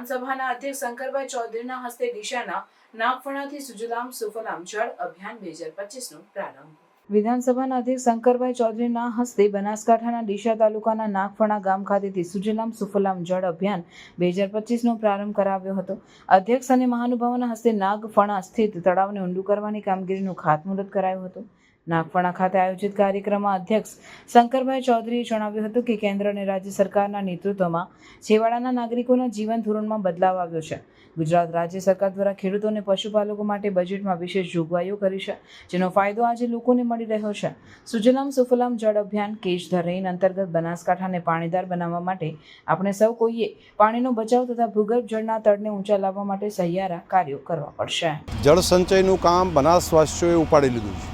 વિધાનસભાના અધ્યક્ષ શંકરભાઈ ચૌધરીના હસ્તે દિશાના નાગફણાથી સુજલામ સુફલામ જળ અભિયાન બે હજાર પચીસનો પ્રારંભ. વિધાનસભાના અધ્યક્ષ શંકરભાઈ ચૌધરીના હસ્તે બનાસકાંઠાના ડીશા તાલુકાના નાગફણા ગામ ખાતેથી સુજલામ સુફલામ જળ અભિયાન બે હજાર પચીસનો પ્રારંભ કરાવ્યો હતો. અધ્યક્ષ અને મહાનુભાવોના હસ્તે નાગફણા સ્થિત તળાવને ઊંડું કરવાની કામગીરીનું ખાતમુહૂર્ત કરાયું હતું. નાગફણા ખાતે આયોજિત કાર્યક્રમમાં અધ્યક્ષ શંકરભાઈ ચૌધરીએ જણાવ્યું હતું કે કેન્દ્ર અને રાજ્ય સરકારના નેતૃત્વમાં છેવાડાના નાગરિકોના જીવન ધોરણમાં બદલાવ આવ્યો છે. ગુજરાત રાજ્ય સરકાર દ્વારા ખેડૂતો અને પશુપાલકો માટે બજેટમાં વિશેષ જોગવાઈઓ કરી છે, જેનો ફાયદો આજે લોકોને મળી રહ્યો છે. સુજલામ સુફલામ જળ અભિયાન કેચ ધ રેઇન અંતર્ગત બનાસકાંઠાને પાણીદાર બનાવવા માટે આપણે સૌ કોઈએ પાણીનો બચાવ તથા ભૂગર્ભ જળના તળને ઊંચા લાવવા માટે સહિયારા કાર્યો કરવા પડશે. જળ સંચયનું કામ બનાસવાસીઓએ ઉપાડી લીધું છે.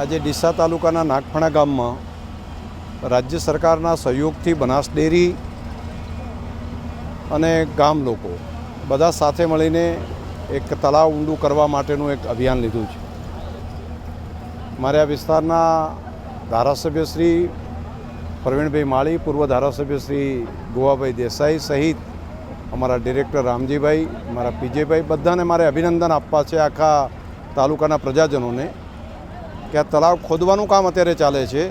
આજે ડીસા તાલુકાના નાગફણા ગામમાં રાજ્ય સરકારના સહયોગથી બનાસ ડેરી અને ગામ લોકો બધા સાથે મળીને એક તળાવ ઊંડું કરવા માટેનું એક અભિયાન લીધું છે. મારે આ વિસ્તારના ધારાસભ્ય શ્રી પ્રવીણભાઈ માળી, પૂર્વ ધારાસભ્ય શ્રી ગોવાભાઈ દેસાઈ સહિત અમારા ડિરેક્ટર રામજીભાઈ, મારા પીજેભાઈ બધાને મારે અભિનંદન આપવા છે આખા તાલુકાના પ્રજાજનોને. કે આ તળાવ ખોદવાનું કામ અત્યારે ચાલે છે.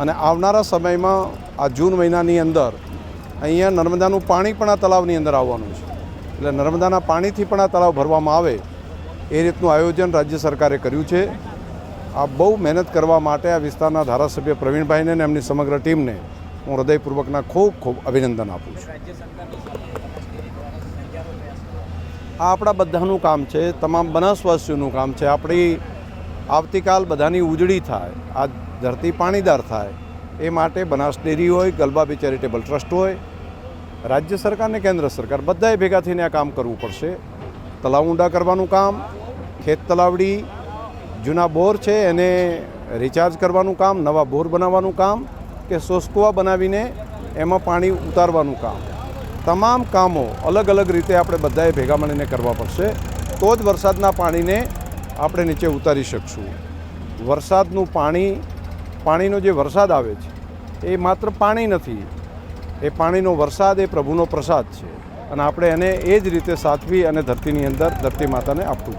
અને આવનારા સમયમાં આ જૂન મહિનાની અંદર અહીંયા નર્મદાનું પાણી પણ આ તળાવની અંદર આવવાનું છે. એટલે નર્મદાના પાણીથી પણ આ તળાવ ભરવામાં આવે એ રીતનું આયોજન રાજ્ય સરકારે કર્યું છે. આ બહુ મહેનત કરવા માટે આ વિસ્તારના ધારાસભ્ય પ્રવીણભાઈને અને એમની સમગ્ર ટીમને હું હૃદયપૂર્વકના ખૂબ ખૂબ અભિનંદન આપું છું. આ આપણા બધાનું કામ છે, તમામ બનાસવાસીઓનું કામ છે. આપણી આવતીકાલ બધાની ઉજળી થાય આ ધરતી પાણીદાર થાય, એ માટે બનાસ ડેરી હોય ગલબાબી ચેરિટેબલ ટ્રસ્ટ હોય, રાજ્ય સરકાર ને કેન્દ્ર સરકાર બધાએ ભેગા થઈને આ કામ કરવું પડશે. તળાવ ઊંડા કરવાનું કામ, ખેત તલાવડી, જૂના બોર છે એને રિચાર્જ કરવાનું કામ, નવા બોર બનાવવાનું કામ કે સોસકુવા બનાવીને એમાં પાણી ઉતારવાનું કામ. તમામ કામો અલગ અલગ રીતે આપણે બધાએ ભેગા મળીને કરવા પડશે. તો જ વરસાદના પાણીને આપણે નીચે ઉતારી શકશું. વરસાદનું પાણી, પાણીનો જે વરસાદ આવે છે, એ માત્ર પાણી નથી. એ પાણીનો વરસાદ એ પ્રભુનો પ્રસાદ છે. અને આપણે એને એ જ રીતે સાચવી અને ધરતીની અંદર ધરતી માતાને આપવું જોઈએ.